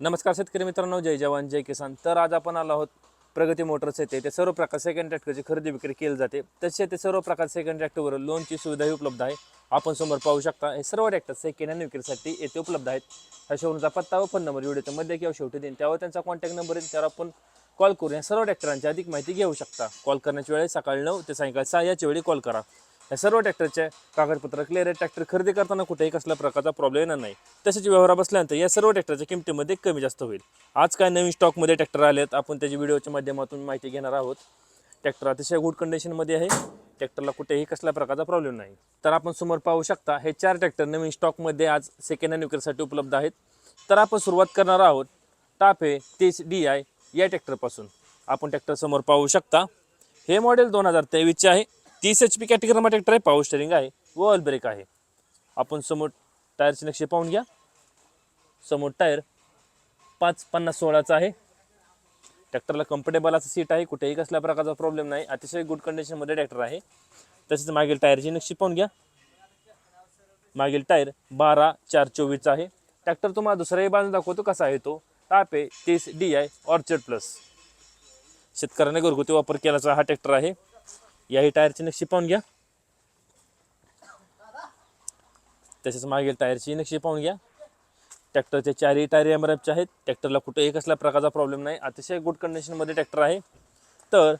नमस्कार शेतकरी मित्रांनो जय जवान जय किसान. तर आज आपण आलो आहोत प्रगती मोटर्स येथे. ते सर्व प्रकार सेकंड ट्रॅक्टरची खरेदी विक्री केली जाते. तसे ते सर्व प्रकार सेकंड ट्रॅक्टरवर लोनची सुविधाही उपलब्ध आहे. आपण समोर पाहू शकता हे सर्व ट्रॅक्टर सेकंड हँड विक्रीसाठी येथे उपलब्ध आहेत. ह्या शोरूमचा पत्ता व फोन नंबर व्हिडिओच्या मध्ये किंवा शेवटी देईन. त्यावर त्यांचा कॉन्टॅक्ट नंबर येईल त्यावर आपण कॉल करून या सर्व ट्रॅक्टरांची अधिक माहिती घेऊ शकता. कॉल करण्याची वेळ सकाळी नऊ ते सायंकाळी सहा याच्या वेळी कॉल करा. या सर्व ट्रॅक्टरचे कागदपत्र क्लिअर आहे ट्रॅक्टर खरेदी करताना कुठेही कसल्या प्रकारचा प्रॉब्लेम येणार नाही. तसेच व्यवहार बसल्यानंतर या सर्व ट्रॅक्टरच्या किमतीमध्ये कमी जास्त होईल. आज काय नवीन स्टॉकमध्ये ट्रॅक्टर आलेत आपण त्याची व्हिडिओच्या माध्यमातून माहिती घेणार आहोत. ट्रॅक्टर अतिशय गुड कंडिशनमध्ये आहे. ट्रॅक्टरला कुठेही कसल्या प्रकारचा प्रॉब्लेम नाही. तर आपण समोर पाहू शकता हे चार ट्रॅक्टर नवीन स्टॉकमध्ये आज सेकंड हँड विक्रीसाठी उपलब्ध आहेत. तर आपण सुरुवात करणार आहोत टाफे तीस डी आय या ट्रॅक्टरपासून आपण ट्रॅक्टर समोर पाहू शकता. हे मॉडेल दोन हजार तेवीसचे आहे. तीस एच पी कॅटेगरीमा ट्रॅक्टर आहे पाऊस स्टेरिंग आहे. व ऑल ब्रेक आहे. आपण समोर टायरचे नक्षे पाहून घ्या. समोर टायर पाच पन्नास सोळाचा आहे. ट्रॅक्टरला कम्फर्टेबल असं सीट आहे. कुठेही कसल्या प्रकारचा प्रॉब्लेम नाही. अतिशय गुड कंडिशनमध्ये ट्रॅक्टर आहे. तसेच मागील टायरची नक्षी पाहून घ्या. मागील टायर बारा चार चोवीसचा आहे. ट्रॅक्टर तुम्हाला दुसऱ्याही बाजून दाखवतो कसा आहे तो. तापे तीस डी आय ऑर्चर्ड प्लस शेतकऱ्याने घरगुती वापर केल्याचा हा ट्रॅक्टर आहे. याही टायरची नक्षी पाहून घ्या. तसेच मागील टायरची नक्षी पाहून घ्या. ट्रॅक्टरचे चारही टायर एम आर एफचे आहेत. ट्रॅक्टरला कुठेही कसला प्रकारचा प्रॉब्लेम नाही. अतिशय गुड कंडिशनमध्ये ट्रॅक्टर आहे. तर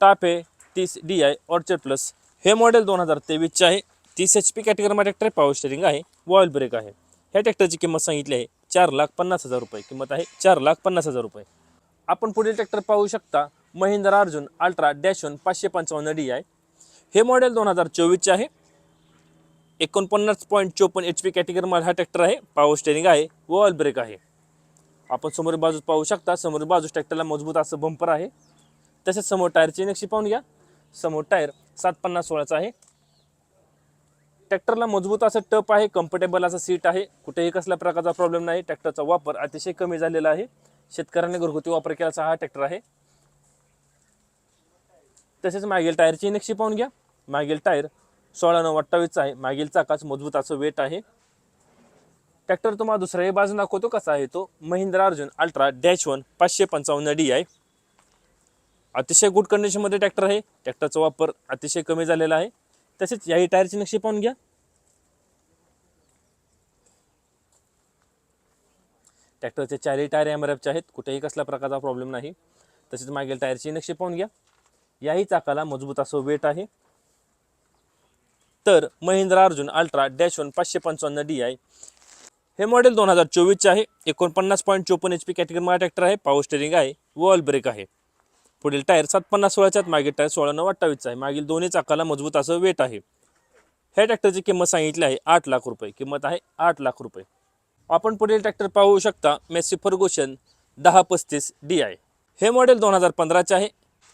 टापे तीस डी आय ऑर्चर प्लस हे मॉडेल दोन हजार तेवीसचे आहे. तीस एच पी कॅटेगरीमध्ये ट्रॅक्टर पॉवर स्टेरिंग आहे. वॉईल ब्रेक आहे. ह्या ट्रॅक्टरची किंमत सांगितली आहे. चार लाख पन्नास हजार रुपये. किंमत आहे चार लाख पन्नास हजार रुपये. आपण पुढील ट्रॅक्टर पाहू शकता. महिंद्रा अर्जुन अल्ट्रा डॅशवन पाचशे पंचावन्न डी आय. हे मॉडेल दोन हजार चोवीसचे आहे. एकोणपन्नास पॉईंट चोपन्न एच पी कॅटेगरीमध्ये हा ट्रॅक्टर आहे. पावर स्टेरिंग आहे व ऑल ब्रेक आहे. आपण समोर बाजूस पाहू शकता. समोर बाजूस ट्रॅक्टरला मजबूत असं बंपर आहे. तसेच समोर टायरची नक्षी पाहून घ्या. समोर टायर सात पन्नास सोळाचा आहे. ट्रॅक्टरला मजबूत असं टप आहे. कम्फर्टेबल असं सीट आहे. कुठेही कसल्या प्रकारचा प्रॉब्लेम नाही. ट्रॅक्टरचा वापर अतिशय कमी झालेला आहे. शेतकऱ्यांनी घरगुती वापर केल्याचा हा ट्रॅक्टर आहे. तसेच मागील टायरची नक्षी पाहून घ्या. मागील टायर सोळा नऊ अठ्ठावीसचा आहे. मागील चाकाच मजबूत असं वेट आहे. ट्रॅक्टर तुम्हाला दुसऱ्याही बाजून दाखवतो कसा आहे तो. Mahindra Arjun ultra dash one पाचशे पंचावन्न डी आहे अतिशय गुड कंडिशनमध्ये ट्रॅक्टर आहे. ट्रॅक्टरचा वापर अतिशय कमी झालेला आहे. तसेच याही टायरची नक्षी पाहून घ्या. ट्रॅक्टरचे चारही टायर एम आर एफचे आहेत. कुठेही कसल्या प्रकारचा प्रॉब्लेम नाही. तसेच मागील टायरची नक्षी पाहून घ्या. याही चाकाला मजबूत असं वेट आहे. तर Mahindra Arjun ultra dash one पाचशे पंचावन्न डी आय. हे मॉडेल दोन हजार चोवीसचे आहे. एकोणपन्नास पॉईंट चोपन्न एच पी कॅटेगरीमध्ये ट्रॅक्टर आहे. पॉवर स्टेरिंग आहे. वॉल ब्रेक आहे. पुढील टायर सात पन्नास सोळाच्या आहेत. मागील टायर सोळा नऊ अठ्ठावीसचा आहे. मागील दोन्ही चाकाला मजबूत असं वेट आहे. ह्या ट्रॅक्टरची किंमत सांगितली आहे. आठ लाख रुपये. किंमत आहे आठ लाख रुपये. आपण पुढील ट्रॅक्टर पाहू शकता. मेसी फर्गोशन दहा पस्तीस डी आय हे मॉडेल दोन हजार पंधराचे आहे.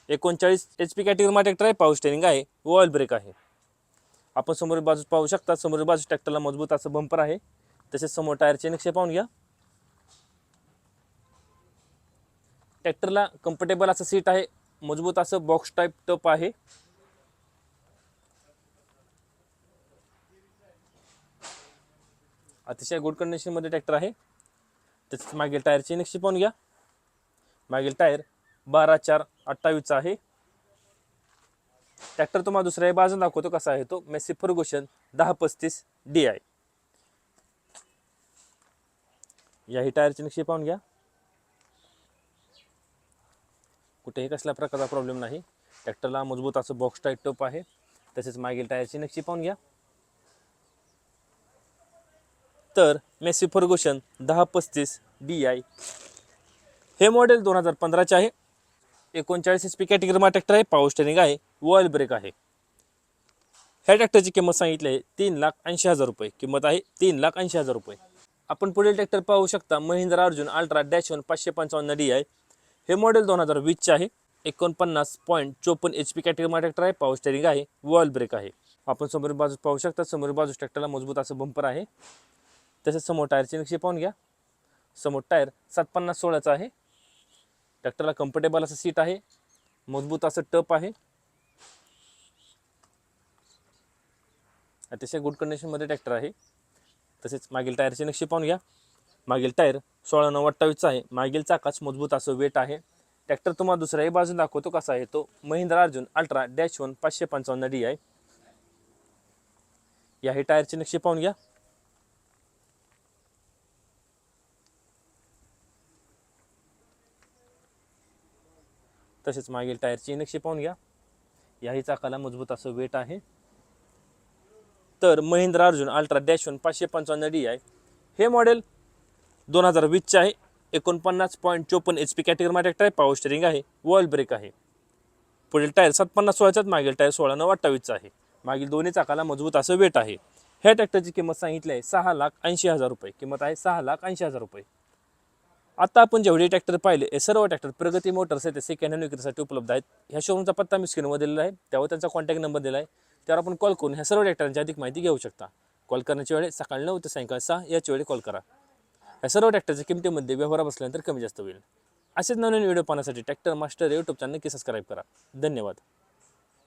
एकोणचाळीस एच पी कॅटेगरीमध्ये ट्रॅक्टर आहे पाऊस स्टेरिंग आहे. ऑइल ब्रेक आहे. आपण समोर बाजू पाहू शकता. समोर बाजू ट्रॅक्टरला मजबूत असं बंपर आहे. तसेच समोर टायरचे नक्षे पाहून घ्या. ट्रॅक्टरला कम्फर्टेबल असं सीट आहे. मजबूत असं बॉक्स टाईप टप आहे. अतिशय गुड कंडिशनमध्ये ट्रॅक्टर आहे. तसेच मागील टायरची नक्षी पाहून घ्या. मागील टायर बारा चार अठ्ठावीसचा आहे. ट्रॅक्टर तुम्हाला दुसऱ्या बाजून दाखवतो कसा आहे तो. मेसी फर्गुशन दहा पस्तीस डी आय याही टायरची नक्षी पाहून घ्या. कुठेही कसल्या प्रकारचा प्रॉब्लेम नाही. ट्रॅक्टरला मजबूत असं बॉक्स टाईट टोप आहे. तसेच मागील टायरची नक्षी पाहून घ्या. तर मेसी फर्गुशन दहा पस्तीस डी आय हे मॉडेल दोन हजार पंधराचे आहे. एकोणचाळीस एच पी कॅटेगरीमा ट्रॅक्टर आहे पावर स्टेरिंग आहे वॉईल ब्रेक आहे. ह्या ट्रॅक्टरची किंमत सांगितली आहे तीन लाख ऐंशी हजार रुपये. किंमत आहे तीन लाख ऐंशी हजार रुपये. आपण पुढील ट्रॅक्टर पाहू शकता Mahindra Arjun ultra dash one पाचशे पंचावन्न डी आहे. हे मॉडेल दोन हजार वीसचे आहे. एकोणपन्नास पॉईंट चोपन्न एच पी कॅटेगरीमा ट्रॅक्टर आहे पॉवर स्टेरिंग आहे वॉल ब्रेक आहे. आपण समोर बाजू पाहू शकता समोर बाजू ट्रॅक्टरला मजबूत असं बंपर आहे. तसेच समोर टायरची नक्षी पाहून घ्या. समोर टायर सात पन्नास सोळाचा आहे. ट्रॅक्टरला कम्फर्टेबल असं सीट आहे. मजबूत असं टप आहे. अतिशय गुड कंडिशनमध्ये ट्रॅक्टर आहे. तसेच मागील टायरची नक्षी पाहून घ्या. मागील टायर सोळा नऊ अठ्ठावीसचा आहे. मागील चाकाच मजबूत असं वेट आहे. ट्रॅक्टर तुम्हाला दुसऱ्याही बाजून दाखवतो कसा आहे तो. Mahindra Arjun ultra dash one पाचशे पंचावन्न डी आहे या ही टायरची नक्षी पाहून घ्या. तसेच मागील टायरची नक्षी पाहून घ्या. याही चाकाला मजबूत असं वेट आहे. तर Mahindra Arjun ultra dash one पाचशे पंचावन्न डी आहे हे मॉडेल दोन हजार वीसचे आहे. एकोणपन्नास पॉईंट चोपन्न एच पी कॅटेगरीमध्ये ट्रॅक्टर आहे पॉवर स्टेरिंग आहे. वॉल ब्रेक आहे. पुढील टायर सात पन्नास सोळाच्यात मागील टायर सोळा नऊ अठ्ठावीसचा आहे. मागील दोन्ही चाकाला मजबूत असं वेट आहे. ह्या ट्रॅक्टरची किंमत सांगितली आहे सहा लाख ऐंशी हजार रुपये. किंमत आहे सहा लाख ऐंशी हजार रुपये. आता आपण जेवढे ट्रॅक्टर पाहिले हे सर्व ट्रॅक्टर प्रगती मोटर्स आहेत ते सेकंड हँड विक्रीसाठी उपलब्ध आहेत. ह्या शोरूमचा पत्ता मी स्क्रीनवर दिलेला आहे. त्यावर त्यांचा कॉन्टॅक्ट नंबर दिला आहे. त्यावर आपण कॉल करून ह्या सर्व ट्रॅक्टरांची अधिक माहिती घेऊ शकता. कॉल करण्याच्या वेळी सकाळी नऊ ते सायंकाळी सहा याच्या वेळी कॉल करा. या सर्व ट्रॅक्टरच्या किमतीमध्ये व्यवहार बसल्यानंतर कमी जास्त होईल. असेच नवीन व्हिडिओ पाहण्यासाठी ट्रॅक्टर मास्टर यूट्यूब चॅनल नक्की सबस्क्राईब करा. धन्यवाद.